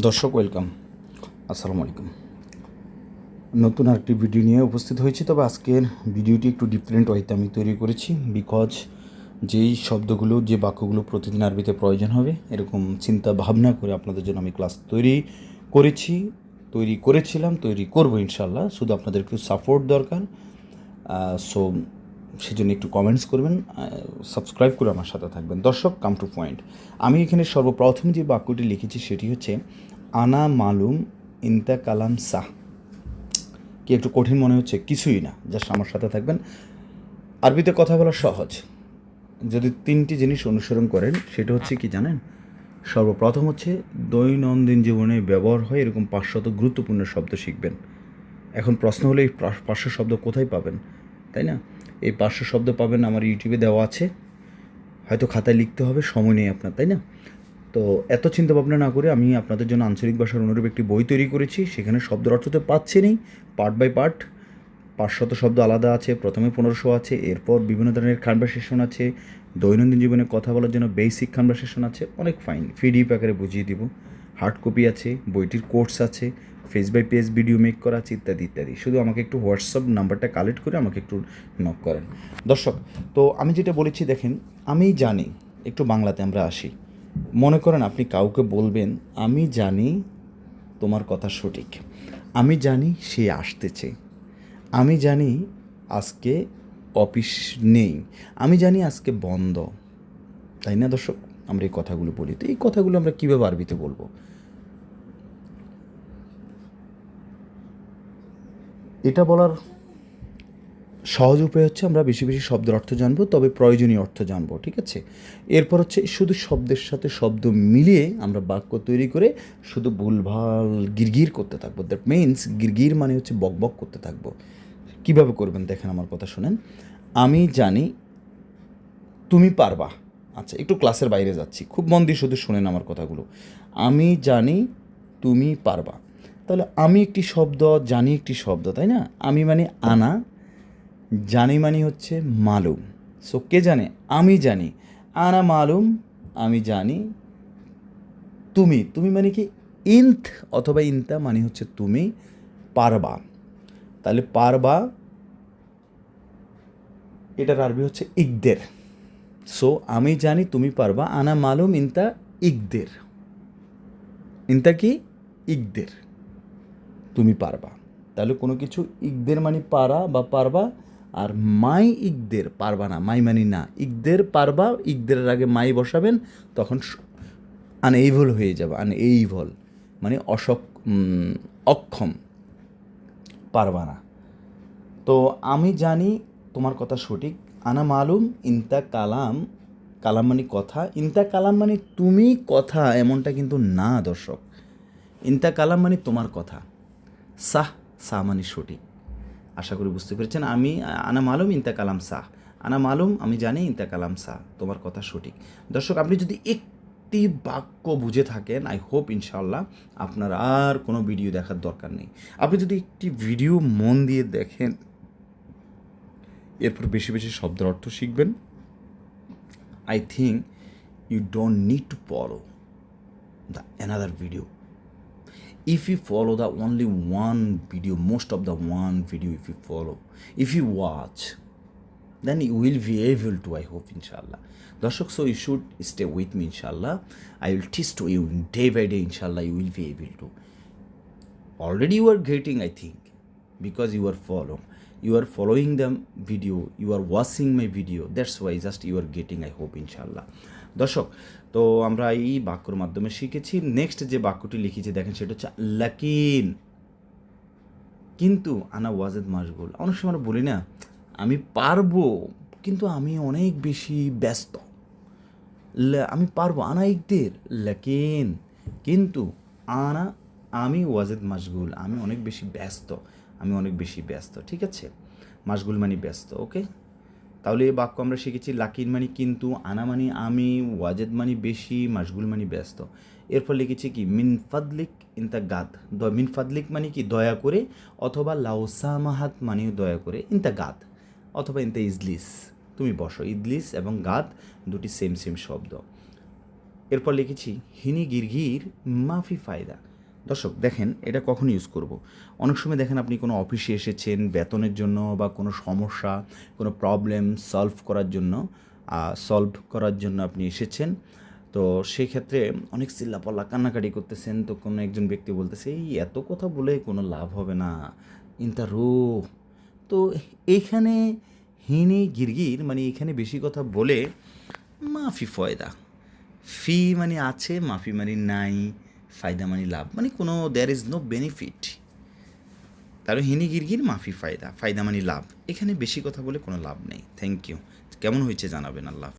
দর্শক ওয়েলকাম আসসালামু আলাইকুম। নতুন আরেকটি ভিডিও নিয়ে উপস্থিত হয়েছি। তবে আজকের ভিডিওটি একটু ডিফারেন্ট ওয়েতে আমি তৈরি করেছি। বিকজ যেই শব্দগুলো, যে বাক্যগুলো প্রতিদিন আরবিতে প্রয়োজন হবে, এরকম চিন্তা ভাবনা করে আপনাদের জন্য আমি ক্লাস তৈরি করেছি। তৈরি করেছিলাম, তৈরি করব ইনশাল্লাহ শুধু আপনাদের একটু সাপোর্ট দরকার সো সেজন্য একটু কমেন্টস করবেন সাবস্ক্রাইব করে আমার সাথে থাকবেন। দর্শক কাম টু পয়েন্ট আমি এখানে সর্বপ্রথম যে বাক্যটি লিখেছি সেটি হচ্ছে, আনা মালুম ইন্তা কালাম সাহ। কি একটু কঠিন মনে হচ্ছে? কিছুই না জাস্ট আমার সাথে থাকবেন। আরবিতে কথা বলা সহজ। যদি তিনটি জিনিস অনুসরণ করেন, সেটা হচ্ছে কি জানেন? সর্বপ্রথম হচ্ছে, দৈনন্দিন জীবনে ব্যবহার হয় এরকম পাঁচশত গুরুত্বপূর্ণ শব্দ শিখবেন। এখন প্রশ্ন হলো, এই পাঁচশো শব্দ কোথায় পাবেন? তাই না? এই পাঁচশো শব্দ পাবেন আমার ইউটিউবে দেওয়া আছে। হয়তো খাতায় লিখতে হবে, সময় নেই আপনার, তাই না? তো এত চিন্তা ভাবনা না করে আমি আপনাদের জন্য আঞ্চলিক ভাষার অনুরূপ একটি বই তৈরি করেছি। সেখানে শব্দের অর্থ তো পাচ্ছে পাচ্ছেনই পার্ট বাই পার্ট পাঁচশত শব্দ আলাদা আছে, প্রথমে পনেরোশো আছে, এরপর বিভিন্ন ধরনের কনভারসেশন আছে, দৈনন্দিন জীবনে কথা বলার জন্য বেসিক কনভারসেশন আছে, অনেক ফাইন পিডিএফ আকারে বুঝিয়ে দিব। হার্ড কপি আছে, বইটির কোর্স আছে face by page video make করা আছে, ইত্যাদি ইত্যাদি। শুধু আমাকে একটু হোয়াটসঅ্যাপ নাম্বারটা কালেক্ট করে আমাকে একটু নক করেন। দর্শক, তো আমি যেটা বলেছি, দেখেন, আমি জানি, একটু বাংলাতে আমরা আসি। মনে করেন আপনি কাউকে বলবেন, আমি জানি তোমার কথা সঠিক। আমি জানি সে আসতেছে। আমি জানি আজকে অফিস নেই। আমি জানি আজকে বন্ধ। তাই না দর্শক? আমরা এই কথাগুলো বলি। তো এই কথাগুলো আমরা কীভাবে আরবিতে বলব? এটা বলার সহজ উপায় হচ্ছে আমরা বেশি বেশি শব্দের অর্থ জানব, তবে প্রয়োজনীয় অর্থ জানব, ঠিক আছে? এরপর হচ্ছে শুধু শব্দের সাথে শব্দ মিলিয়ে আমরা বাক্য তৈরি করে শুধু ভুলভাল গিরগির করতে থাকব। দ্যাট মিনস গিরগির মানে হচ্ছে বকবক করতে থাকব। কীভাবে করবেন দেখেন আমার কথা শুনেন। আমি জানি তুমি পারবা। আচ্ছা একটু ক্লাসের বাইরে যাচ্ছি। খুব মন দিয়ে শুধু শুনেন আমার কথাগুলো। আমি জানি তুমি পারবা। তাহলে আমি একটি শব্দ, জানি একটি শব্দ, তাই না? আমি মানে আনা, জানি মানে হচ্ছে মালুম। সো কে জানে? আমি জানি। আনা মালুম, আমি জানি তুমি। তুমি মানে কি ইন্থ অথবা ইন্তা মানে হচ্ছে তুমি পারবা। তাহলে পারবা, এটার আরবি হচ্ছে ইকদের। সো আমি জানি, তুমি পারবা। আনা মালুম, ইন্তা ইকদের। ইন্তা কি? ইকদের। তুমি পারবা। তাহলে কোনো কিছু ইকদের মানে পারা বা পারবা, আর মাই ইকদের পারবা না, মাই মানি না। ইকদের পারবা, ইকদের আগে মাই বসাবেন, তখন আনএইভল হয়ে যাবে আনএইভল মানে অসক অক্ষম। পারবা না। তো আমি জানি তোমার কথা সঠিক। আনা মালুম ইন্তা কালাম কালাম মানে কথা। ইন্তা কালাম মানে তুমি কথা, এমনটা কিন্তু না দর্শক। ইন্তা কালাম মানে তোমার কথা। সাহ সাহ মানে সঠিক। আশা করি বুঝতে পেরেছেন। আমি, আনা মালুম ইন্তা কালাম সাহ। আনা মালুম, আমি জানি ইন্তা কালাম সাহ। তোমার কথা সঠিক। দর্শক, আপনি যদি একটি বাক্য বুঝে থাকেন আই হোপ ইনশাল্লাহ আপনার আর কোনো ভিডিও দেখার দরকার নেই। আপনি যদি একটি ভিডিও মন দিয়ে দেখেন, এরপর বেশি বেশি শব্দের অর্থ শিখবেন। I think you don't need to follow the another video if you follow the only one video most of the one video if you follow if you watch then you will be able to i hope inshallah দর্শক so you should stay with me inshallah i will teach to you day by day inshallah you will be able to already you are getting i think because you are follow you are following the video you are watching my video that's why just you are getting i hope inshallah দর্শক, তো আমরা এই বাক্যর মাধ্যমে শিখেছি। Next যে বাক্যটি লিখেছি, দেখেন সেটা হচ্ছে লাকিন। কিন্তু আনা ওয়াজেদ মাসগুল অনেক সময় আমরা বলি না, আমি পারব, কিন্তু আমি অনেক বেশি ব্যস্ত। আমি পারব, আনা ইকদের লেকিন। কিন্তু আনা, আমি ওয়াজেদ মাসগুল আমি অনেক বেশি ব্যস্ত, আমি অনেক বেশি ব্যস্ত, ঠিক আছে? মাসগুল মানে ব্যস্ত ওকে তাহলে এই বাক্য আমরা শিখেছি, লাকিন মানে কিন্তু, আনা মানে আমি, ওয়াজেদ মানে বেশি মাসগুল মানে ব্যস্ত। এরপর লিখেছি কি, মিন ফাদলিক ইনতা গাদ দ- মিন কি, দয়া করে, অথবা লাউসামাহাত মানেও দয়া করে ইনতা গাদ অথবা ইনতা ইজলিস, তুমি বসো ইদলিস এবং গাদ দুটি সেম সেম শব্দ। এরপর লিখেছি, হিনি গিরগির, মাফি ফায়দা দর্শক, দেখেন এটা কখন ইউজ করব। অনেক সময় দেখেন আপনি কোনো অফিসে এসেছেন বেতনের জন্য বা কোনো সমস্যা, কোনো প্রবলেম সলভ করার জন্য সলভ করার জন্য আপনি এসেছেন। তো সেই ক্ষেত্রে অনেক চিল্লাপাল্লা কান্নাকাটি করতেছেন, তো কোনো একজন ব্যক্তি বলতেছে, এই এত কথা বলে কোনো লাভ হবে না, ইন্তা রো তো এইখানে হিনি গিরগির মানে এখানে বেশি কথা বলে মাফি ফয়দা। ফি মানে আছে, মাফি মানে নাই। ফায়দা মানে লাভ। মানে কোনো দ্যার ইজ নো বেনিফিট তার হিনি গিরগির মাফি ফায়দা। ফায়দা মানে লাভ। এখানে বেশি কথা বলে কোনো লাভ নেই। থ্যাংক ইউ কেমন হয়েছে জানাবেন, আল্লাহ